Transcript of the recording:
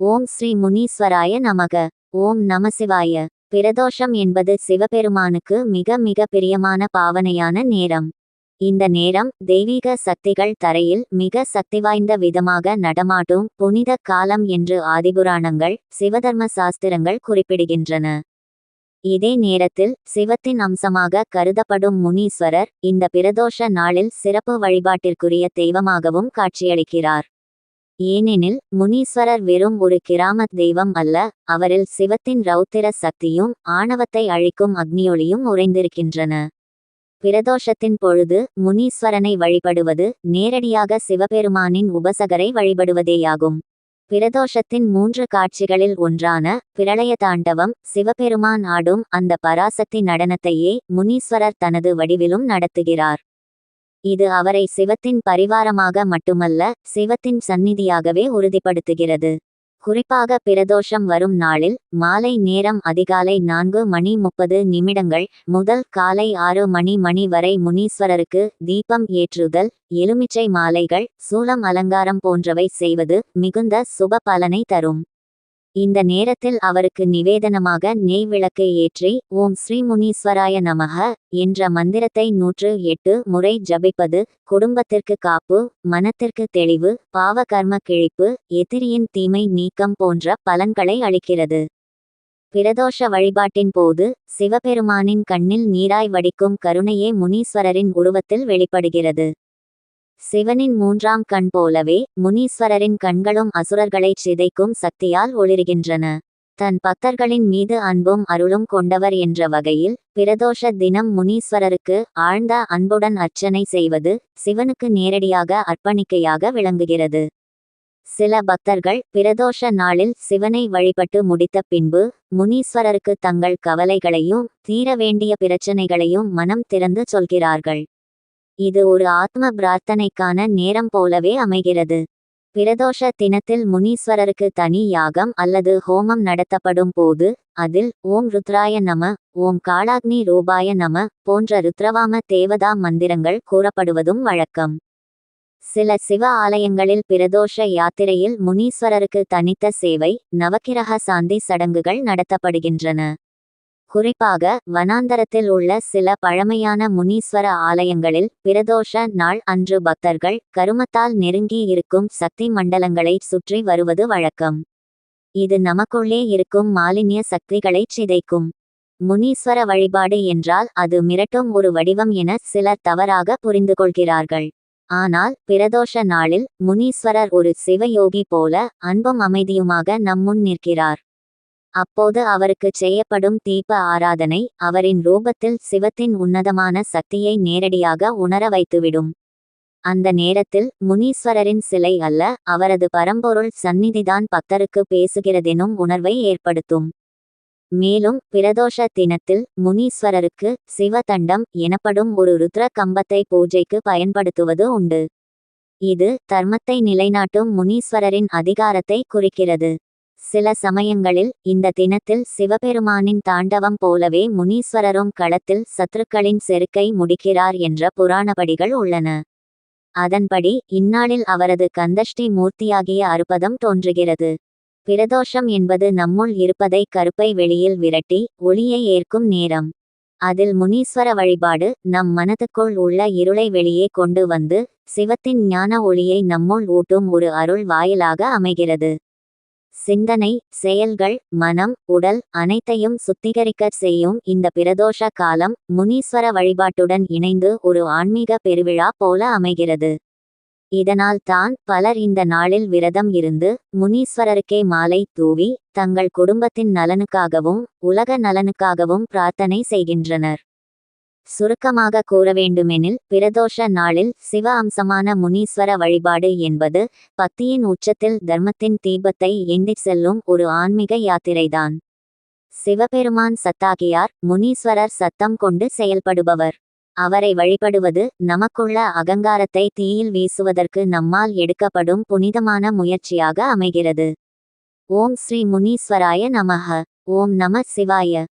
ஓம் ஸ்ரீ முனீஸ்வராய நமக. ஓம் நமசிவாய பிரதோஷம் என்பது சிவபெருமானுக்கு மிக மிக பிரியமான பாவனையான நேரம். இந்த நேரம் தெய்வீக சக்திகள் தரையில் மிக சக்திவாய்ந்த விதமாக நடமாட்டும் புனித காலம் என்று ஆதிபுராணங்கள் சிவதர்ம சாஸ்திரங்கள் குறிப்பிடுகின்றன. இதே நேரத்தில் சிவத்தின் அம்சமாக கருதப்படும் முனீஸ்வரர் இந்த பிரதோஷ நாளில் சிறப்பு வழிபாட்டிற்குரிய தெய்வமாகவும் காட்சியளிக்கிறார். ஏனெனில் முனீஸ்வரர் வெறும் ஒரு கிராமத் தெய்வம் அல்ல அவரில் சிவத்தின் ரௌத்திர சக்தியும் ஆணவத்தை அழிக்கும் அக்னியொளியும் உறைந்திருக்கின்றன. பிரதோஷத்தின் பொழுது முனீஸ்வரனை வழிபடுவது நேரடியாக சிவபெருமானின் உபசகரை வழிபடுவதேயாகும். பிரதோஷத்தின் மூன்று காட்சிகளில் ஒன்றான பிரளய தாண்டவம் சிவபெருமான் ஆடும் அந்த பராசக்தி நடனத்தையே முனீஸ்வரர் தனது வடிவிலும் நடத்துகிறார். இது அவரை சிவத்தின் பரிவாரமாக மட்டுமல்ல சிவத்தின் சந்நிதியாகவே உறுதிப்படுத்துகிறது. குறிப்பாக பிரதோஷம் வரும் நாளில் மாலை நேரம் அதிகாலை நான்கு மணி முப்பது நிமிடங்கள் முதல் காலை ஆறு மணி மணி வரை முனீஸ்வரருக்கு தீபம் ஏற்றுதல் எலுமிச்சை மாலைகள் சூலம் அலங்காரம் போன்றவை செய்வது மிகுந்த சுப பலனை தரும். இந்த நேரத்தில் அவருக்கு நிவேதனமாக நெய் விளக்கை ஏற்றி ஓம் ஸ்ரீ முனீஸ்வராய நமக என்ற மந்திரத்தை நூற்று எட்டு முறை ஜபிப்பது குடும்பத்திற்கு காப்பு மனத்திற்கு தெளிவு பாவ கர்ம கிழிப்பு எதிரியின் தீமை நீக்கம் போன்ற பலன்களை அளிக்கிறது. பிரதோஷ வழிபாட்டின் போது சிவபெருமானின் கண்ணில் நீராய் வடிக்கும் கருணையே முனீஸ்வரரின் உருவத்தில் வெளிப்படுகிறது. சிவனின் மூன்றாம் கண் போலவே முனீஸ்வரரின் கண்களும் அசுரர்களைச் சிதைக்கும் சக்தியால் ஒளிர்கின்றன. தன் பக்தர்களின் மீது அன்பும் அருளும் கொண்டவர் என்ற வகையில் பிரதோஷ தினம் முனீஸ்வரருக்கு ஆழ்ந்த அன்புடன் அர்ச்சனை செய்வது சிவனுக்கு நேரடியாக அர்ப்பணிக்கையாக விளங்குகிறது. சில பக்தர்கள் பிரதோஷ நாளில் சிவனை வழிபட்டு முடித்த பின்பு முனீஸ்வரருக்கு தங்கள் கவலைகளையும் தீர வேண்டிய பிரச்சனைகளையும் மனம் திறந்து சொல்கிறார்கள். இது ஒரு ஆத்ம பிரார்த்தனைக்கான நேரம் போலவே அமைகிறது. பிரதோஷ தினத்தில் முனீஸ்வரருக்கு தனி யாகம் அல்லது ஹோமம் நடத்தப்படும் போது அதில் ஓம் ருத்ராய நம ஓம் காளாக்னி ரூபாய நம போன்ற ருத்ரவாம தேவதா மந்திரங்கள் கூறப்படுவதும் வழக்கம். சில சிவ ஆலயங்களில் பிரதோஷ யாத்திரையில் முனீஸ்வரருக்கு தனித்த சேவை நவக்கிரக சாந்தி சடங்குகள் நடத்தப்படுகின்றன. குறிப்பாக வனாந்தரத்தில் உள்ள சில பழமையான முனீஸ்வர ஆலயங்களில் பிரதோஷ நாள் அன்று பக்தர்கள் கருமத்தால் நெருங்கி இருக்கும் சக்தி மண்டலங்களை சுற்றி வருவது வழக்கம். இது நமக்குள்ளே இருக்கும் மாலின்ய சக்திகளை சிதைக்கும். முனீஸ்வர வழிபாடு என்றால் அது மிரட்டும் ஒரு வடிவம் என சிலர் தவறாக புரிந்து கொள்கிறார்கள் ஆனால் பிரதோஷ நாளில் முனீஸ்வரர் ஒரு சிவயோகி போல அன்பும் அமைதியுமாக நம்முன் நிற்கிறார். அப்போது அவருக்கு செய்யப்படும் தீப ஆராதனை அவரின் ரூபத்தில் சிவத்தின் உன்னதமான சக்தியை நேரடியாக உணர வைத்துவிடும். அந்த நேரத்தில் முனீஸ்வரரின் சிலை அல்ல அவரது பரம்பொருள் சந்நிதிதான் பக்தருக்கு பேசுகிறதெனும் உணர்வை ஏற்படுத்தும். மேலும் பிரதோஷ தினத்தில் முனீஸ்வரருக்கு சிவதண்டம் எனப்படும் ஒரு ருத்ர கம்பத்தை பூஜைக்கு பயன்படுத்துவது உண்டு. இது தர்மத்தை நிலைநாட்டும் முனீஸ்வரரின் அதிகாரத்தை குறிக்கிறது. சில சமயங்களில் இந்த தினத்தில் சிவபெருமானின் தாண்டவம் போலவே முனீஸ்வரரும் களத்தில் சத்துருக்களின் செருக்கை முடிக்கிறார் என்ற புராணபடிகள் உள்ளன. அதன்படி இந்நாளில் அவரது கந்தஷ்டி மூர்த்தியாகிய அறுபதம் தோன்றுகிறது. பிரதோஷம் என்பது நம்முள் இருப்பதை கருப்பை வெளியில் விரட்டி ஒளியை ஏற்கும் நேரம். அதில் முனீஸ்வர வழிபாடு நம் மனதுக்குள் உள்ள இருளை வெளியே கொண்டு வந்து சிவத்தின் ஞான ஒளியை நம்முள் ஊட்டும் ஒரு அருள் வாயிலாக அமைகிறது. சிந்தனை செயல்கள் மனம் உடல் அனைத்தையும் சுத்திகரிக்க செய்யும் இந்த பிரதோஷ காலம் முனீஸ்வர வழிபாட்டுடன் இணைந்து ஒரு ஆன்மீக பெருவிழா போல அமைகிறது. இதனால் தான் பலர் இந்த நாளில் விரதம் இருந்து முனீஸ்வரருக்கே மாலை தூவி தங்கள் குடும்பத்தின் நலனுக்காகவும் உலக நலனுக்காகவும் பிரார்த்தனை செய்கின்றனர். சுருக்கமாக கூற வேண்டுமெனில் பிரதோஷ நாளில் சிவ அம்சமான முனீஸ்வர வழிபாடு என்பது பக்தியின் உச்சத்தில் தர்மத்தின் தீபத்தை எண்ணிச் செல்லும் ஒரு ஆன்மீக யாத்திரைதான். சிவபெருமான் சத்தாகியார் முனீஸ்வரர் சத்தம் கொண்டு செயல்படுபவர். அவரை வழிபடுவது நமக்குள்ள அகங்காரத்தை தீயில் வீசுவதற்கு நம்மால் எடுக்கப்படும் புனிதமான முயற்சியாக அமைகிறது. ஓம் ஸ்ரீ முனீஸ்வராய நமக ஓம் நம சிவாய.